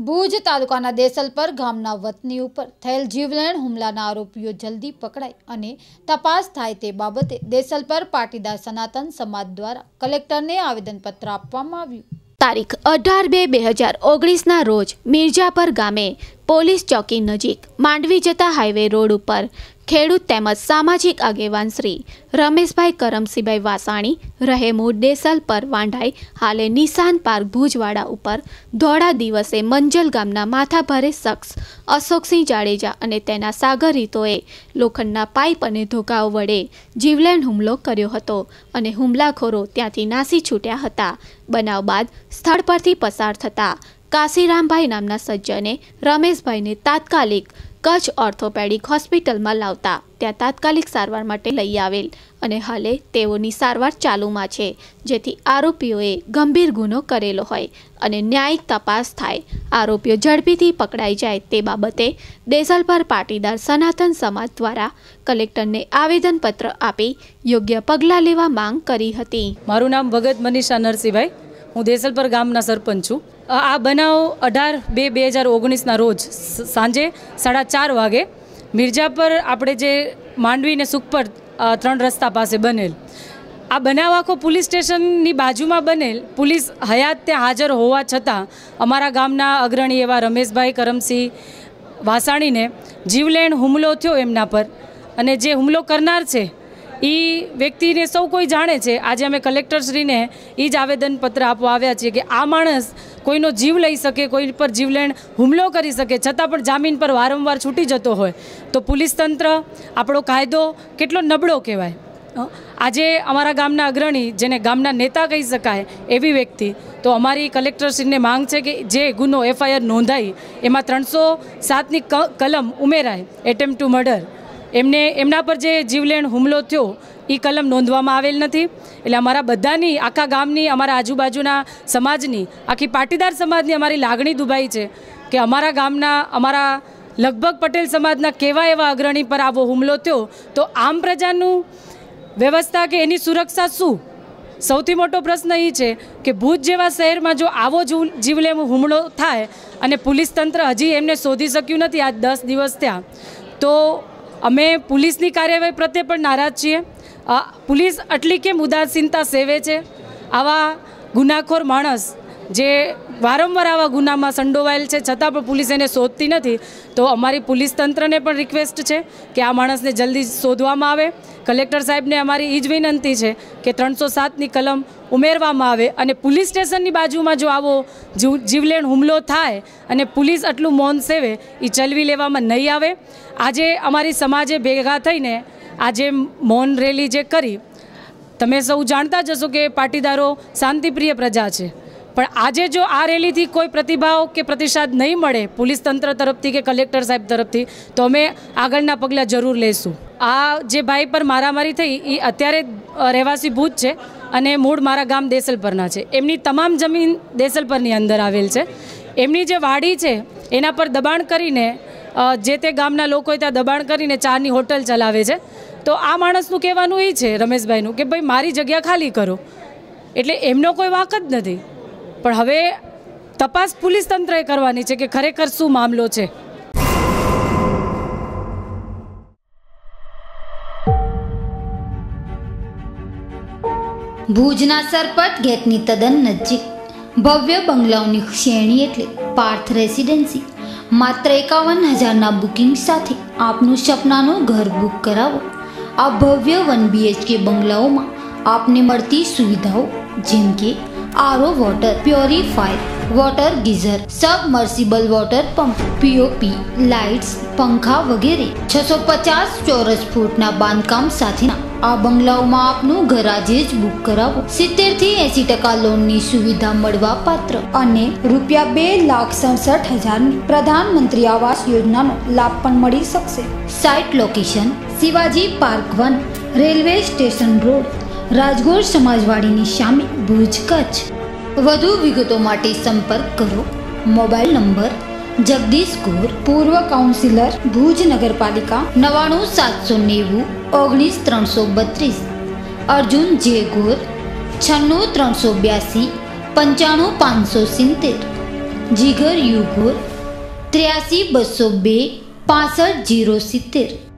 ભુજ તાલુકાના દેસલપર ગામના વતની ઉપર થયેલ જીવલેણ હુમલાના આરોપીઓ જલ્દી પકડાય અને તપાસ થાય તે બાબતે દેસલપર પાટીદાર સનાતન સમાજ દ્વારા કલેક્ટરને આવેદનપત્ર આપવામાં આવ્યું. તારીખ અઢાર બે બે હજાર ઓગણીસના રોજ મિર્જાપર ગામે પોલીસ ચોકી નજીક માંડવી જતા હાઈવે રોડ ઉપર ખેડૂત તેમજ સામાજિક આગેવાન શ્રી રમેશભાઈ કરમસિંહભાઈ વાસાણી રહે મૂળ દેસલ પર વાંઢાઈ, હાલે નિશાન પાર્ક ભુજવાડા ઉપર ધોળા દિવસે મંજલ ગામના માથાભારે શખ્સ અશોકસિંહ જાડેજા અને તેના સાગરીતોએ લોખંડના પાઇપ અને ધોકાઓ વડે જીવલેણ હુમલો કર્યો હતો અને હુમલાખોરો ત્યાંથી નાસી છૂટ્યા હતા. બનાવ બાદ સ્થળ પરથી પસાર થતા કાશીરામભાઈ નામના સજ્જને રમેશભાઈને તાત્કાલિક કચ્છ ઓર્થોપેડિક હોસ્પિટલમાં લાવતા. ત્યાં તાત્કાલિક સારવાર માટે લઈ આવેલ અને હાલે તેઓની સારવાર ચાલુમાં છે, જેથી આરોપીઓએ ગંભીર ગુનો કરેલો હોય અને ન્યાયિક તપાસ થાય. આરોપીઓ ઝડપીથી પકડાઈ જાય તે બાબતે દેસલપર પાટીદાર સનાતન સમાજ દ્વારા કલેક્ટરને આવેદનપત્ર આપી યોગ્ય પગલાં લેવા માંગ કરી હતી. મારું નામ ભગત મનીષા નરસિંહભાઈ. હું દેસલપર ગામના સરપંચ છું. આ બનાવ અઢાર બે બે હજાર ઓગણીસના રોજ સાંજે સાડા ચાર વાગે મિર્જાપર આપણે જે માંડવી ને સુખપર ત્રણ રસ્તા પાસે બનેલ. આ બનાવ આખો પોલીસ સ્ટેશનની બાજુમાં બનેલ. પોલીસ હયાત ત્યાં હાજર હોવા છતાં અમારા ગામના અગ્રણી એવા રમેશભાઈ કરમસિંહ વાસાણીને જીવલેણ હુમલો થયો એમના પર. અને જે હુમલો કરનાર છે એ વ્યક્તિને સૌ કોઈ જાણે છે. આજે અમે કલેક્ટરશ્રીને એ જ આવેદનપત્ર આપવા આવ્યા છીએ કે આ માણસ કોઈનો જીવ લઈ શકે, કોઈ પર જીવલેણ હુમલો કરી શકે, છતાં પણ જામીન પર વારંવાર છૂટી જતો હોય. તો પોલીસ તંત્ર, આપણો કાયદો કેટલો નબળો કહેવાય. આજે અમારા ગામના અગ્રણી, જેને ગામના નેતા કહી શકાય, એવી વ્યક્તિ. તો અમારી કલેક્ટરશ્રીને માંગ છે કે જે ગુનો એફઆઈઆર નોંધાઈ, એમાં ત્રણસો સાતની કલમ ઉમેરાય એટેમ્પ ટુ મર્ડર. એમને, એમના પર જે જીવલેણ હુમલો થયો એ કલમ નોંધવામાં આવેલ નથી. એટલે અમારા બધાની, આખા ગામની, અમારા આજુબાજુના સમાજની, આખી પાટીદાર સમાજની અમારી લાગણી દુભાઈ છે કે અમારા ગામના, અમારા લગભગ પટેલ સમાજના કેવા એવા અગ્રણી પર આવો હુમલો થયો, તો આમ પ્રજાનું વ્યવસ્થા કે એની સુરક્ષા શું? સૌથી મોટો પ્રશ્ન એ છે કે ભુજ જેવા શહેરમાં જો આવો જીવલેમ હુમલો થાય અને પોલીસ તંત્ર હજી એમને શોધી શક્યું નથી, આજ દસ દિવસ થયા, તો અમે પોલીસની કાર્યવાહી પ્રત્યે પણ નારાજ છીએ. પોલીસ આટલી કેમ ઉદાસીનતા સેવે છે? આવા ગુનાખોર માણસ જે વારંવાર આવા ગુનામાં સંડોવાયેલ છે, છતાં પણ પોલીસ એને શોધતી નથી, તો અમારી પોલીસ તંત્રને પણ રિક્વેસ્ટ છે કે આ માણસને જલ્દી શોધવામાં આવે. કલેક્ટર સાહેબને અમારી એ જ વિનંતી છે કે ત્રણસો સાતની કલમ ઉમેરવામાં આવે અને પોલીસ સ્ટેશનની બાજુમાં જો આવો જીવ, જીવલેણ હુમલો થાય અને પોલીસ આટલું મૌન સેવે એ ચલવી લેવામાં નહીં આવે. આજે અમારી સમાજે ભેગા થઈને આજે મૌન રેલી જે કરી, તમે સૌ જાણતા જ હશો કે પાટીદારો શાંતિપ્રિય પ્રજા છે. પણ આજે જો આ રેલીથી કોઈ પ્રતિભાવ કે પ્રતિસાદ નહીં મળે પોલીસ તંત્ર તરફથી કે કલેક્ટર સાહેબ તરફથી, તો અમે આગળના પગલાં જરૂર લઈશું આ જે ભાઈ પર મારામારી થઈ એ અત્યારે રહેવાસી ભૂત છે અને મૂળ મારા ગામ દેસલપરના છે. એમની તમામ જમીન દેસલપરની અંદર આવેલ છે. એમની જે વાડી છે, એના પર દબાણ કરીને જે તે ગામના લોકોએ ત્યાં દબાણ કરીને ચાની હોટલ ચલાવે છે. તો આ માણસનું કહેવાનું એ છે રમેશભાઈનું કે, ભાઈ, મારી જગ્યા ખાલી કરો. એટલે એમનો કોઈ વાંક જ નથી. પણ હવે તપાસ પોલીસ તંત્રએ કરવાની છે કે ખરેખર શું મામલો છે. ભુજના સરપટ ગેટની તદ્દન નજીક ભવ્ય બંગલાઓની શ્રેણી એટલે પાર્થ રેસિડેન્સી. માત્ર એકાવન હજારના બુકિંગ સાથે આપનું સપનાનું ઘર બુક કરાવો. આ ભવ્ય વન બીએચકે બંગલાઓમાં આપને મળતી સુવિધાઓ જેમ કે RO water, purifier, water geyser, submersible water pump, POP, lights, પંખા વગેરે. છસો પચાસ ચોરસ ફૂટના બાંધકામ સાથેના આ બંગલાઓમાં આપનું ઘર આજે જ બુક કરાવો. સિત્તેરથી એસી ટકા લોનની સુવિધા મળવા પાત્ર અને રૂપિયા બે લાખ સડસઠ હજારની પ્રધાનમંત્રી આવાસ યોજનાનો લાભ પણ મળી શકશે. Site location, Shivaji park one, railway station road Rajgor સમાજવાડીની સામે ભુજ કચ્છ. વધુ વિગતો માટે સંપર્ક કરો. મોબાઈલ નંબર જગદીશ ગોર પૂર્વ કાઉન્સિલર, ભુજ નગરપાલિકા, નવાણું સાતસો નેવું, ઓગણીસ ત્રણસો બત્રીસ. અર્જુન જે ગોર, છન્નું ત્રણસો બ્યાસી, પંચાણું પાંચસો સિત્તેર. જીગર યુગોર ત્ર્યાસી બસો બે, પાસઠ જીરો સિત્તેર.